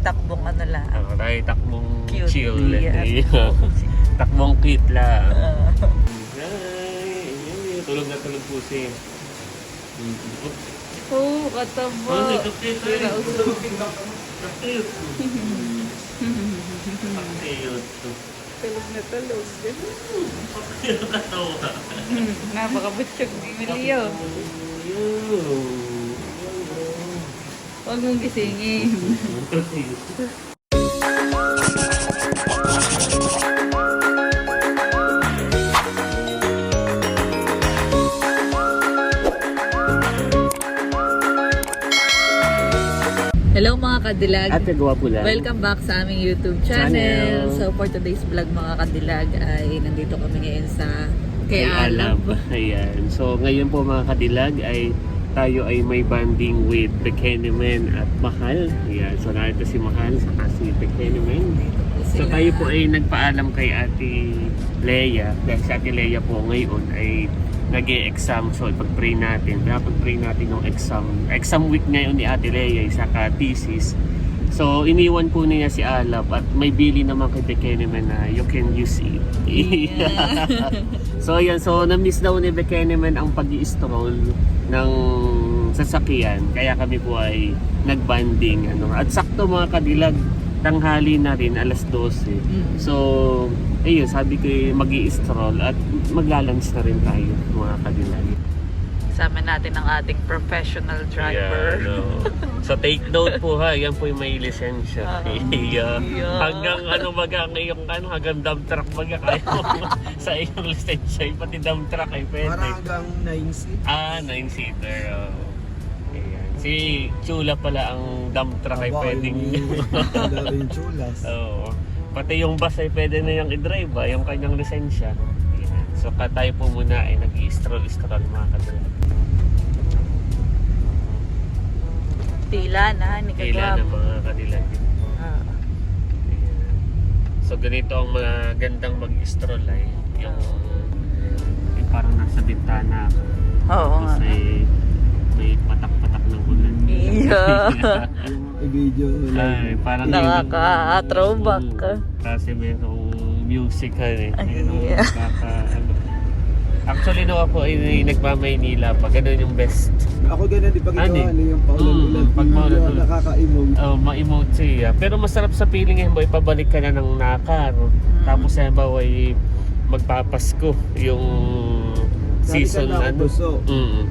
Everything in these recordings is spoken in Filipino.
takbong ano lang. Ako tayo takbong Cute. chill. Yeah. takbong cute lang. Ah. Ay, tulog na tulog po si. Oo, katabo. Oh, ito cute. Tira uso. Cute. Cute. Tulog na tulog. Cute katawa. Napakabutsog ni Emilio. Huwag mong gisingin. Hello mga kadilag. Gawa po lang. Welcome back sa aming YouTube channel. Channel. So for today's vlog mga kadilag ay nandito kami ngayon sa Kay Alab. Ayan. So ngayon po mga kadilag ay tayo ay may banding with Bekenemen at Mahal. Ayan. So narito si Mahal sa si po So tayo po ay nagpaalam kay Ate Leia. Dahil si Ate Leia po ngayon ay nag exam So ipag-pray natin. Kaya pag-pray natin ng exam. Exam week ngayon ni Ate Leia sa thesis. So iniwan po niya si Alab at may bili naman kay Bekenemen na you can use it. so ayan, so na-miss daw ni Bekenemen ang pag stroll ng sasakyan. Kaya kami po ay nagbanding. Ano. At sakto mga kadilag, tanghali na rin, alas 12. Mm. So, ayun, sabi ko mag stroll at maglalunch na rin tayo mga kadilag. Kasama natin ang ating professional driver. Yeah, no. So take note po ha, yan po yung may lisensya. Ah. yeah. Yeah. Hanggang ano baga ngayong ano, hanggang dump truck baga kayo sa iyong lisensya, pati dump truck ay pwede. Parang hanggang 9 seat. Ah, 9-seater. Oh. Ayan. Si Chula pala ang dump truck ay pwedeng... Chulas. Oo. Pati yung bus ay pwede na yung i-drive, ah, yung kanyang lisensya. So ka tayo po muna ay nag-i-stroll-stroll mga katulad. Tila na, ni Kailan ng Kagwap. mga kanilang. Ah. So ganito ang mga gandang mag-stroll ay yung, yung parang nasa bintana ka. Oo nga. Tapos ay may patak-patak ng ulan. Yeah. I-video Ay, parang Nakaka-throwback ka. Kasi merong music ka eh. Ay, Ayun, oh, yeah. nakaka- ano. Actually, no ako ay nagmamaynila pa. Ganun yung best. Ako ganun di pag ikaw Ano eh? ano yung paulan-ulan. Mm, pag paulan-ulan. Nakaka-emote. Oh, ma-emote siya. Pero masarap sa feeling eh, boy, pabalik ka na ng nakar. Tapos eh, ba, ay magpapasko yung season ka na ano. Mm.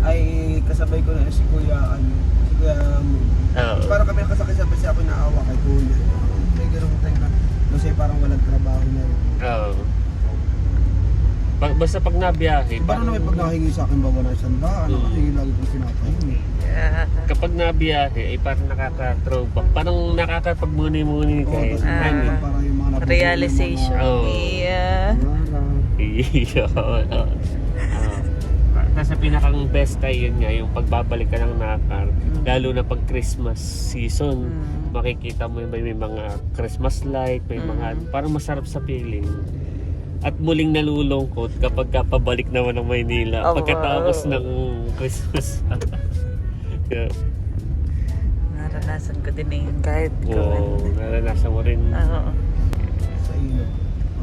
Ay kasabay ko na si Kuya ano. Si Kuya Mo. Oo. Parang kami nakasakay-sabay siya ako naawa kay Kuya. May ganun time na. Kasi parang walang trabaho na rin. Oo. Pag, basta pag nabiyahe, Parang naman pag nakahingi sa akin na isang daan. Mm. Kasi lagi kong pinapahingi. Yeah. kapag nabiyahe ay parang nakaka-throwback. Parang nakakapagmuni-muni ka eh. Ah. Ano? Parang yung mga nabubuo ng Realization. mga- Oo. Yeah. Oo. Kasi pinakang best ay yun nga, yung pagbabalik ka ng nakar. Lalo na pag Christmas season. Mm. Makikita mo yung may, may mga Christmas light, may mga, Mm. parang masarap sa feeling. At muling nalulungkot kapag ka pabalik naman ng Maynila Oh, pagkatapos wow. ng Christmas. yeah. Naranasan ko din na yun kahit Wow, naranasan mo rin. Oo. sa ilog.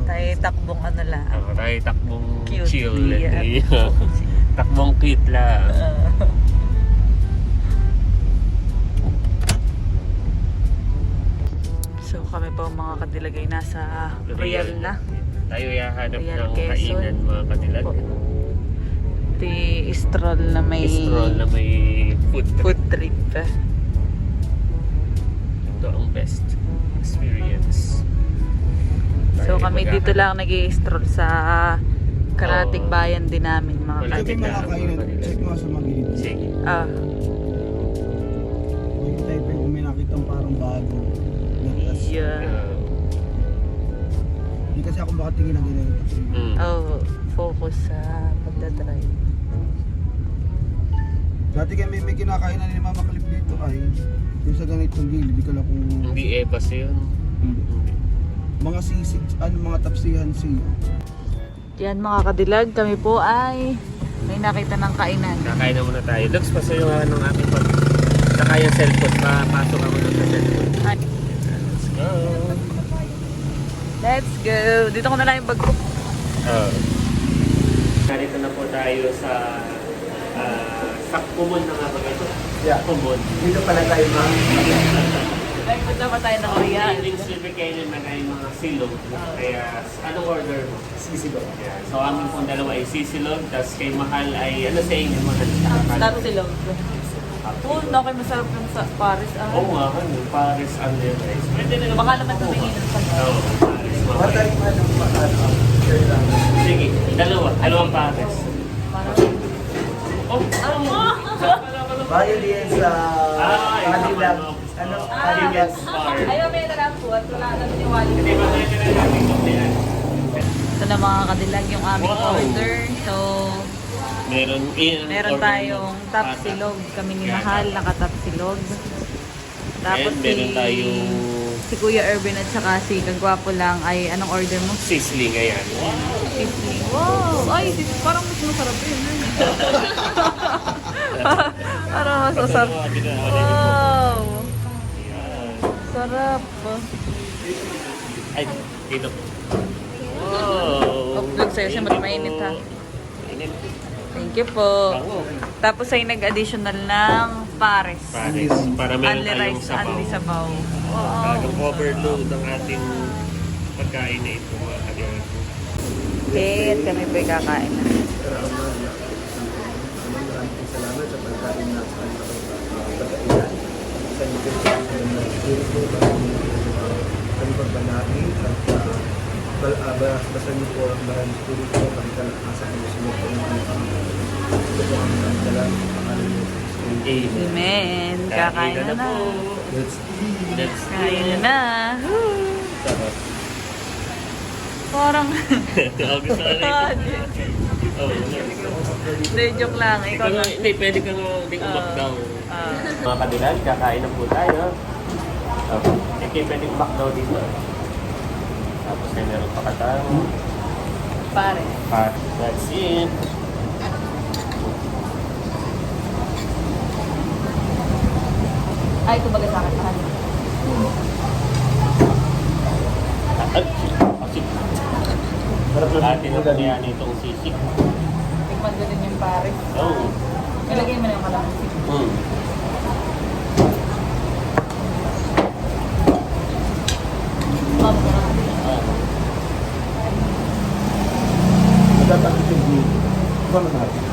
Tayo takbong ano lang. Ako tayo takbong Cute. chill. Yeah. Takbong cute lang. So kami po mga kadilagay nasa Real na. Tayo yahanap Real ng Quezon. kainan mga. Ito yung stroll na may Stroll na may food trip. food trip. Ito ang best experience. So kami dito lang nag stroll sa karating Oo. bayan din namin mga Wala Check kadilag. mga kainan. Check mo sa magilid. Sige. Ah, May tayo pa yung may nakitang parang bago. Nagtas. yeah. Hindi kasi ako makatingin ng ganyan. mm. Oh, focus sa pagdadrive. Dati kami may kinakain na ni Mama Clip dito ay yung sa ganitong gilid. Hindi ko lang kung Hindi ebas yun. Hindi. mga sisig, ano mga tapsihan siya. Yan mga kadilag, kami po ay may nakita ng kainan. Kakain na muna tayo. Looks pa sa'yo uh, ng aking pag... Saka yung cellphone, papasok ako sa cellphone. Hi. Let's go. Let's go. Dito ko na lang yung bag ko. Oo. Uh, Narito na po tayo sa... Uh, sa Kumon na nga ba ito? Yeah. Kumon. Dito pala tayo ma'am. Punta pa tayo na Korea. Ang drinks na bigay naman ay mga silog. Kaya, anong order mo? Sisigaw. Yan. So, amin pong dalawa ay sisilog, tapos kay Mahal ay, ano sa inyo, Mahal? Stop silog. Oo, oh, okay, masarap yung sa Paris. Ah. Oo nga, ano, Paris under rice. Pwede na Baka naman tumingin ng sa Oo, Paris. Mahal. mo ano? Ano? Sige, dalawa. Dalawang Paris. Parang- Oh, ano? Violin sa Ah, Cadillac. Ano, Cadillac. Bar. Ayaw, may nalang po at wala na niwali. Hindi ba tayo na natin ito na mga kadilag yung aming Wow. order. So, Meron, eh, meron tayong mo. top Pata. silog. Kami ni. Mahal, naka-top silog. Tapos And meron si, tayong si Kuya Erwin at saka si Kagwapo lang ay anong order mo? sizzling, ayan. Sisling. Wow! Ay, sis, parang mas masarap yun. parang mas masarap. Wow! Sarap. Ay, dito. Wow! Upload sa'yo siya, mas mainit, ha? Thank you po. Tapos ay nag-additional ng pares. Paris. Para meron Only tayong rice, sabaw. only sabaw. Wow. Talagang overload ang ating pagkain na ito. Okay, at kami po kakain na. Salamat sa pagkain na sa pagkailan. Sa inyo sa Espiritu, kami pagbanati at uh, bal, uh, ba- basta niyo po ang maraming Espiritu, kami kalakasan niyo po ng aming Panginoon. Ito po ang sa pangalan niyo sa. Amen. Amen. Kakain na na. Let's eat! Let's Kain na! Sarap. Parang, Oh, gusto na hindi, joke lang. Ikaw na, hindi, pwede ka nga hindi umak. Ah. Mga kadilan, kakain na po tayo. Okay. Okay, pwede umak daw dito. Tapos ay meron pa katang. pare. Ah, that's it. Ay, tumaga sa akin. Mahal. At, asik. Atin na po yan itong sisik. Tikman ko din yung pare. Oh. Ilagay mo na yung kalamansi. Hmm. Mom, ka na. Ah. Magtatapos yung view. Ito na natin.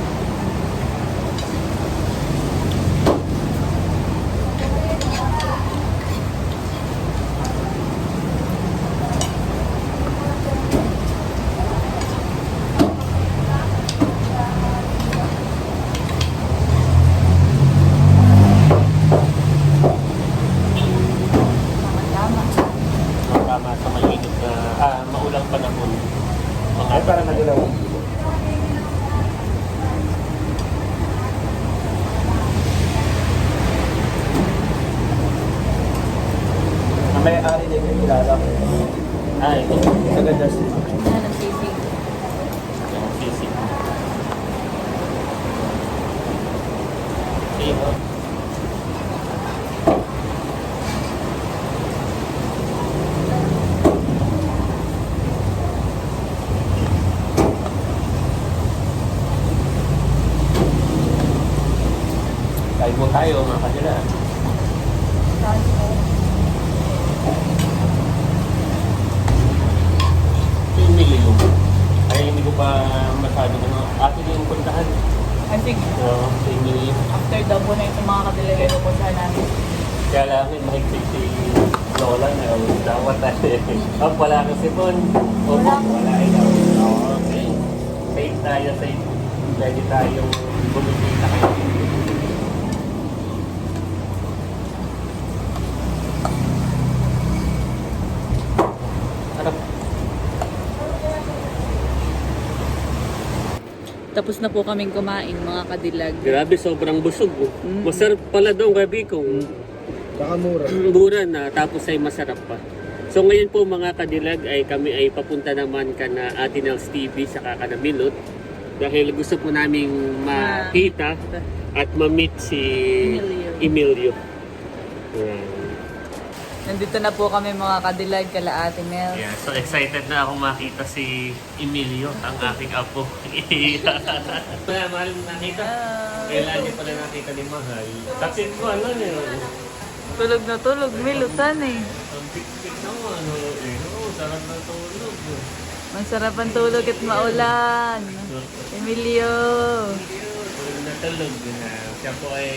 Tama. Tama sa mainit na, maulang panahon. Mga Ay, parang nagalaw. Ang may-ari na yung kilala ko. Ito. Sa ganda siya. Yan ang sisig. Yung sisik. Okay, oh. Kain po tayo mga kanila. Ito yung nililong. Ay, hindi ko pa masyado ano. Atin yung puntahan. Ay, sige. Oo, sa yung nililong. After daw po na itong mga kadilag ay pupuntahan namin. Kaya lang, eh, mahigpit si Lola na dapat tayo. Oh, wala ka si Bon. Opo, Wala. wala ikaw. Okay. Safe tayo, safe. Pwede tayong bumibita kayo. Tapos na po kaming kumain, mga kadilag. Grabe, sobrang busog. oh. Mm. Masarap pala daw gabi kung Baka mura. mura na tapos ay masarap pa. So ngayon po mga kadilag ay kami ay papunta naman ka na Atinals TV sa Kakanamilot dahil gusto po naming makita at ma-meet si Emilio. Emilio. Yan. Nandito na po kami mga kadilag kala Ate Mel. Yeah, so excited na ako makita si Emilio, ang aking apo. Wala, mahal nakita. Kailan niyo pala nakita ni Mahal. Kasi ko ano niyo. Tulog na tulog, milutan eh. Ang pik-pik naman. oh, Eh, sarap na tulog. Masarap ang tulog at maulan. Emilio, Tulog na tulog na. Siya po ay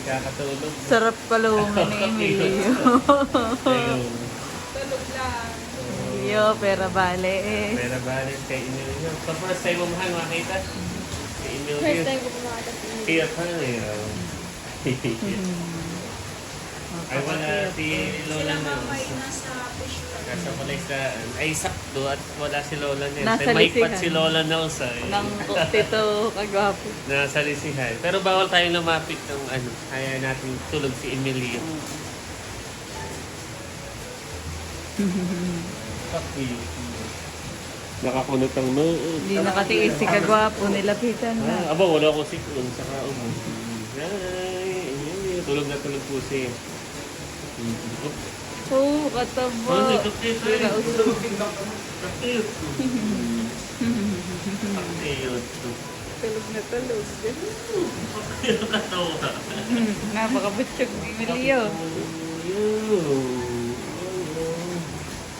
kakatulog. sarap kalungan ni Emilio. Ayun. Emilio, pera bale eh. Pero balik kay Emilio. So first time mo mahal makita? Si Emilio. First time ko makita. Kaya pa eh. Ay wala si Lola Nels. Nasa palesa. Ay sakto at wala si Lola Nels. Nasa Ay mahigpat lisihan. si Lola Nels ay. Nang tito kagwapo. Nasa lisihan. Pero bawal tayong lumapit ng ano. Kaya natin tulog si Emilio. Kapi. Nakakunot ang noo. Hindi nakatiis si kagwapo, nilapitan na. Ah, aba, wala akong sikon. Saka umo. Ay, Emilio. Tulog na tulog po siya. Oh, nagkakit eh. Kirausap. Kakit. Kakit. Tulog na tulog. Katawa. Napakabutsyog ni Emilio.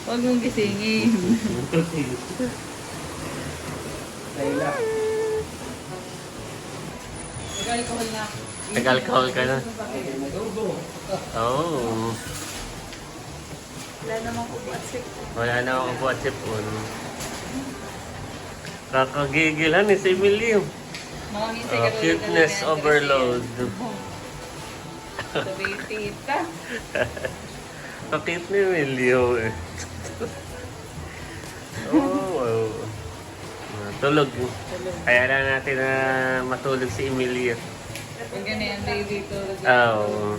Huwag mong gisingin. Layla. Nag-alcohol ka na? Oo. Oh. Wala namang upatsik. Wala na akong buhat sipon. Kakagigilan ni si Emilio. Ah, cuteness overload. Sabi tita. Kakit ni Emilio eh. oh, wow. Ah, Tulog. Kaya na natin na matulog si Emilio. Pag ganyan, baby, tulog. Ah, Oo.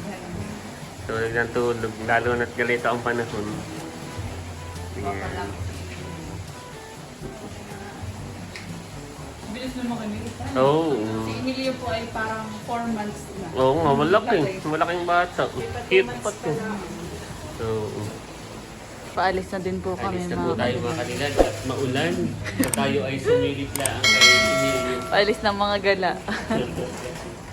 Tulog ng tulog. Lalo na't galito ang panahon. Yeah. Bilis naman kami. Oo. Si Emilio po ay parang 4 months na. Oo nga, malaki. Malaking bata. Cute pa to. Oo. Paalis na din po kami Alis na po mga tayo mga kanila at maulan. Tayo ay sumilip lang kay Emilio. Paalis ng mga gala.